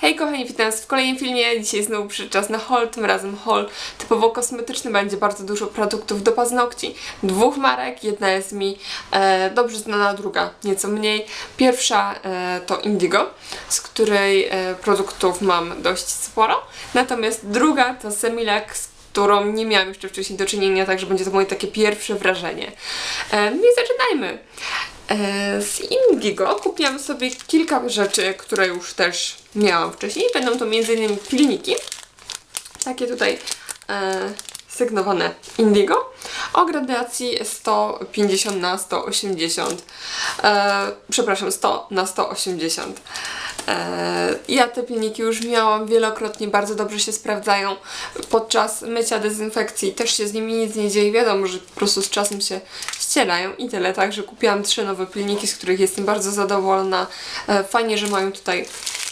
Hej kochani, witam was w kolejnym filmie. Dzisiaj znowu przyszedł czas na haul, tym razem haul typowo kosmetyczny. Będzie bardzo dużo produktów do paznokci. Dwóch marek, jedna jest mi e, dobrze znana, druga nieco mniej. Pierwsza e, to Indigo, z której e, produktów mam dość sporo. Natomiast druga to Semilac, z którą nie miałam jeszcze wcześniej do czynienia, także będzie to moje takie pierwsze wrażenie. E, no i zaczynajmy. E, Z Indigo kupiłam sobie kilka rzeczy, które już też miałam wcześniej. Będą to m.in. pilniki. Takie tutaj e, sygnowane Indigo o gradacji 150 na 180 e, przepraszam 100 na 180 e, ja te pilniki już miałam wielokrotnie, bardzo dobrze się sprawdzają podczas mycia dezynfekcji też się z nimi nic nie dzieje, wiadomo, że po prostu z czasem się ścielają i tyle, także kupiłam trzy nowe pilniki, z których jestem bardzo zadowolona e, fajnie, że mają tutaj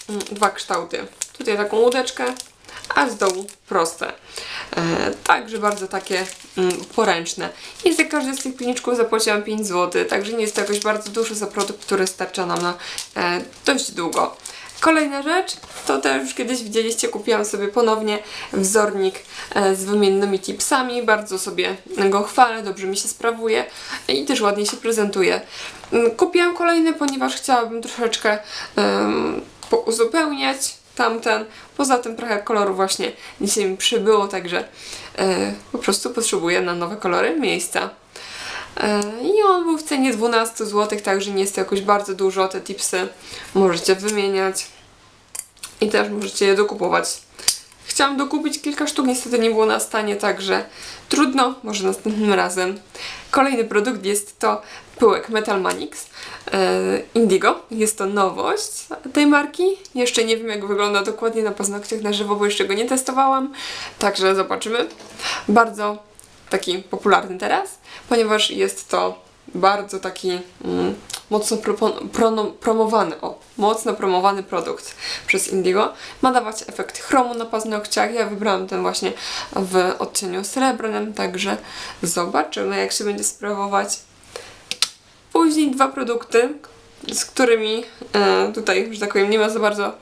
mm, dwa kształty tutaj taką łódeczkę a z dołu proste. E, także bardzo takie mm, poręczne. I za każdy z tych pilniczków zapłaciłam 5 zł, także nie jest to jakoś bardzo dużo za produkt, który starcza nam na e, dość długo. Kolejna rzecz, to też już kiedyś widzieliście, kupiłam sobie ponownie wzornik e, z wymiennymi tipsami. Bardzo sobie go chwalę, dobrze mi się sprawuje i też ładnie się prezentuje. Mm, Kupiłam kolejny, ponieważ chciałabym troszeczkę em, uzupełniać tamten. Poza tym trochę koloru właśnie dzisiaj mi przybyło, także e, po prostu potrzebuję na nowe kolory miejsca. E, I on był w cenie 12 zł, także nie jest to jakoś bardzo dużo. Te tipsy możecie wymieniać i też możecie je dokupować. Chciałam dokupić kilka sztuk, niestety nie było na stanie, także trudno, może następnym razem. Kolejny produkt jest to pyłek Metal Manix e, Indigo. Jest to nowość tej marki. Jeszcze nie wiem jak wygląda dokładnie na paznokciach na żywo, bo jeszcze go nie testowałam, także zobaczymy. Bardzo taki popularny teraz, ponieważ jest to bardzo taki mm, mocno promowany, o, mocno promowany produkt przez Indigo. Ma dawać efekt chromu na paznokciach. Ja wybrałam ten właśnie w odcieniu srebrnym, także zobaczymy jak się będzie sprawować. Później dwa produkty, z którymi e, tutaj, że tak powiem, nie ma za bardzo,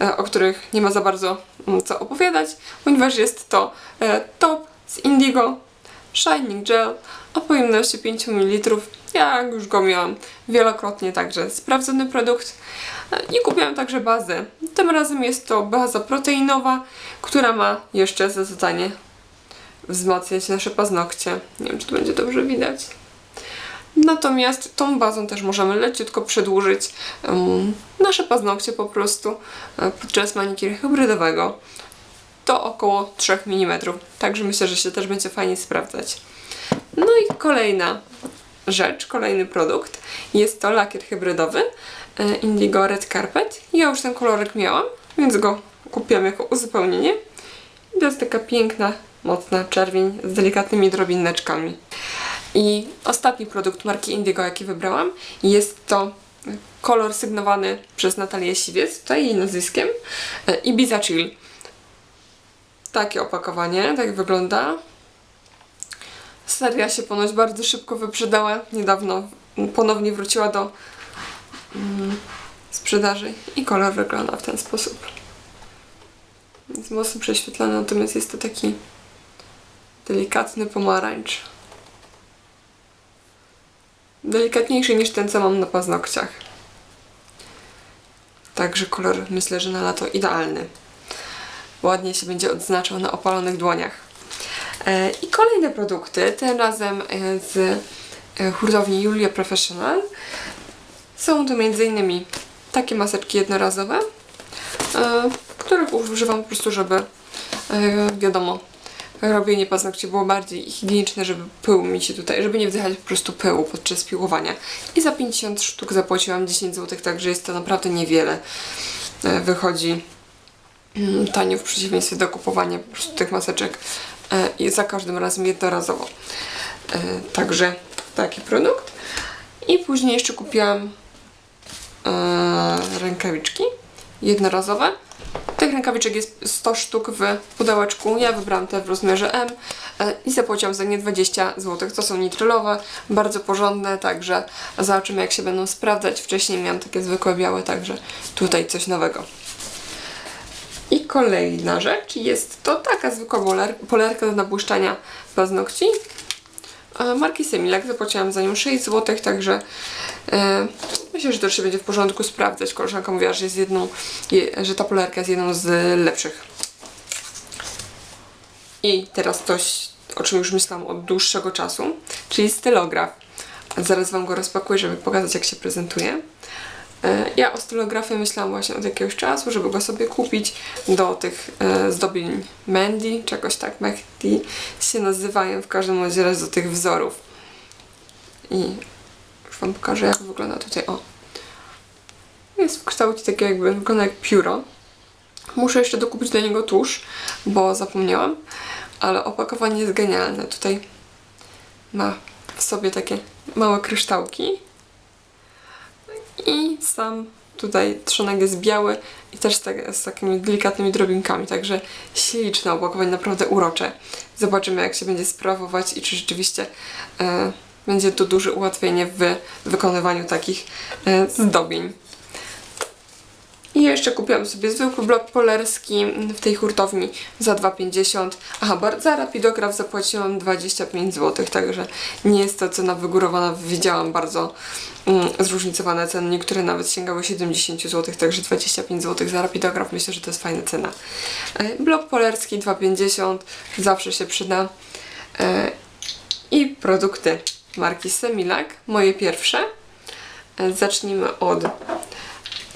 e, o których nie ma za bardzo mm, co opowiadać, ponieważ jest to e, top z Indigo Shining Gel o pojemności 5 ml. Ja już go miałam wielokrotnie, także sprawdzony produkt. I kupiłam także bazę. Tym razem jest to baza proteinowa, która ma jeszcze za zadanie wzmacniać nasze paznokcie. Nie wiem, czy to będzie dobrze widać. Natomiast tą bazą też możemy leciutko przedłużyć um, nasze paznokcie po prostu e, podczas manikiru hybrydowego to około 3 mm. Także myślę, że się też będzie fajnie sprawdzać. No i kolejna rzecz, kolejny produkt jest to lakier hybrydowy e, Indigo Red Carpet. Ja już ten kolorek miałam, więc go kupiłam jako uzupełnienie. I to jest taka piękna, mocna czerwień z delikatnymi drobineczkami. I ostatni produkt marki Indigo, jaki wybrałam, jest to kolor sygnowany przez Natalię Siwiec, tutaj jej nazwiskiem, e, Ibiza Chill. Takie opakowanie, tak wygląda. Seria się ponoć bardzo szybko wyprzedała. Niedawno ponownie wróciła do mm, sprzedaży i kolor wygląda w ten sposób. Jest mocno prześwietlony, natomiast jest to taki delikatny pomarańcz. Delikatniejszy niż ten, co mam na paznokciach. Także kolor myślę, że na lato idealny ładnie się będzie odznaczał na opalonych dłoniach. E, I kolejne produkty, tym razem e, z e, hurtowni Julia Professional. Są to m.in. takie maseczki jednorazowe, których używam po prostu, żeby wiadomo, robienie paznokci było bardziej higieniczne, żeby pył mi się tutaj, żeby nie wdychać po prostu pyłu podczas piłowania. I za 50 sztuk zapłaciłam 10 zł, także jest to naprawdę niewiele. Wychodzi tanio w przeciwieństwie do kupowania po prostu tych maseczek e, i za każdym razem jednorazowo. E, Także taki produkt. I później jeszcze kupiłam e, rękawiczki jednorazowe. Tych rękawiczek jest 100 sztuk w pudełeczku. Ja wybrałam te w rozmiarze M i zapłaciłam za nie 20 zł. To są nitrylowe, bardzo porządne, także zobaczymy jak się będą sprawdzać. Wcześniej miałam takie zwykłe białe, także tutaj coś nowego. Kolejna rzecz jest to taka zwykła poler, polerka do nabłyszczania paznokci. Marki Semilak zapłaciłam za nią 6 zł, także e, myślę, że to się będzie w porządku sprawdzać. Koleżanka mówiła, że jest jedną, je, że ta polerka jest jedną z lepszych. I teraz coś, o czym już myślałam od dłuższego czasu, czyli stylograf. Zaraz Wam go rozpakuję, żeby pokazać, jak się prezentuje. E, Ja o stylografie myślałam właśnie od jakiegoś czasu, żeby go sobie kupić do tych e, zdobień Mandy, czegoś tak, Mehdi się nazywają, w każdym razie raz do tych wzorów. I już Wam pokażę, jak wygląda tutaj, o. Jest w kształcie takiego jakby, wygląda jak pióro. Muszę jeszcze dokupić do niego tusz, bo zapomniałam, ale opakowanie jest genialne. Tutaj ma w sobie takie małe kryształki i sam tutaj trzonek jest biały i też z, tak, z takimi delikatnymi drobinkami, także śliczne opakowanie, naprawdę urocze. Zobaczymy jak się będzie sprawować i czy rzeczywiście e, będzie to duże ułatwienie w wykonywaniu takich e, zdobień. I jeszcze kupiłam sobie zwykły blok polerski w tej hurtowni za 2,50. Aha, za Rapidograf zapłaciłam 25 zł, także nie jest to cena wygórowana. Widziałam bardzo mm, zróżnicowane ceny, niektóre nawet sięgały 70 zł, także 25 zł za Rapidograf myślę, że to jest fajna cena. E, Blok polerski 2,50 zawsze się przyda. E, I produkty marki Semilak, moje pierwsze. E, Zacznijmy od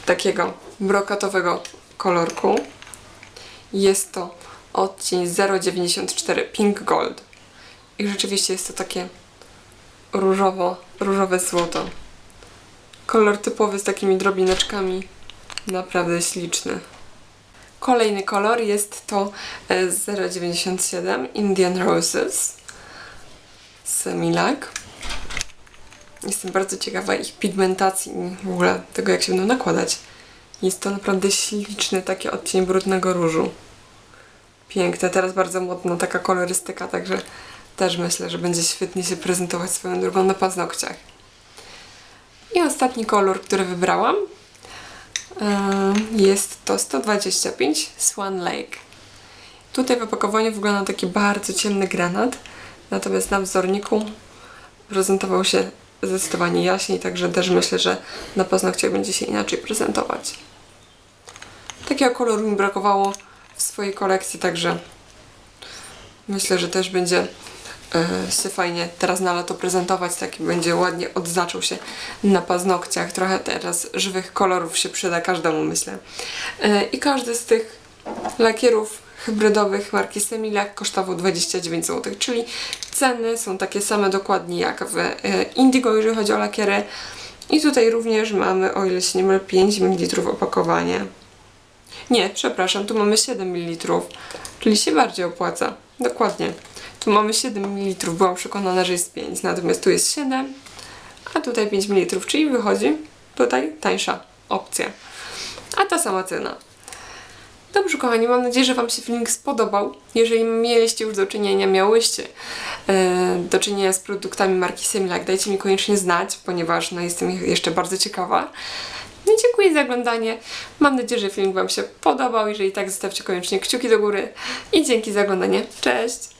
takiego brokatowego kolorku. Jest to odcień 094 Pink Gold. I rzeczywiście jest to takie różowo, różowe złoto. Kolor typowy z takimi drobineczkami. Naprawdę śliczny. Kolejny kolor jest to e, 097 Indian Roses Semilak. Jestem bardzo ciekawa ich pigmentacji i w ogóle tego, jak się będą nakładać. Jest to naprawdę śliczny taki odcień brudnego różu. Piękne, teraz bardzo modna taka kolorystyka, także też myślę, że będzie świetnie się prezentować swoją drogą na paznokciach. I ostatni kolor, który wybrałam, yy, jest to 125 Swan Lake. Tutaj w opakowaniu wygląda taki bardzo ciemny granat, natomiast na wzorniku prezentował się zdecydowanie jaśniej, także też myślę, że na paznokciach będzie się inaczej prezentować. Takiego koloru mi brakowało w swojej kolekcji, także myślę, że też będzie e, się fajnie teraz na lato prezentować, taki będzie ładnie odznaczył się na paznokciach. Trochę teraz żywych kolorów się przyda każdemu, myślę. E, I każdy z tych lakierów hybrydowych marki Semilak kosztował 29 zł, czyli ceny są takie same dokładnie jak w e, Indigo, jeżeli chodzi o lakiery. I tutaj również mamy, o ile się nie mylę, 5 ml opakowanie. Nie, przepraszam, tu mamy 7 ml, czyli się bardziej opłaca. Dokładnie. Tu mamy 7 ml, byłam przekonana, że jest 5, natomiast tu jest 7, a tutaj 5 ml, czyli wychodzi tutaj tańsza opcja. A ta sama cena. Dobrze, kochani, mam nadzieję, że Wam się filmik spodobał. Jeżeli mieliście już do czynienia, miałyście e, do czynienia z produktami marki Semilak, dajcie mi koniecznie znać, ponieważ no, jestem jeszcze bardzo ciekawa. Dziękuję za oglądanie. Mam nadzieję, że film Wam się podobał. Jeżeli tak, zostawcie koniecznie kciuki do góry. I dzięki za oglądanie. Cześć!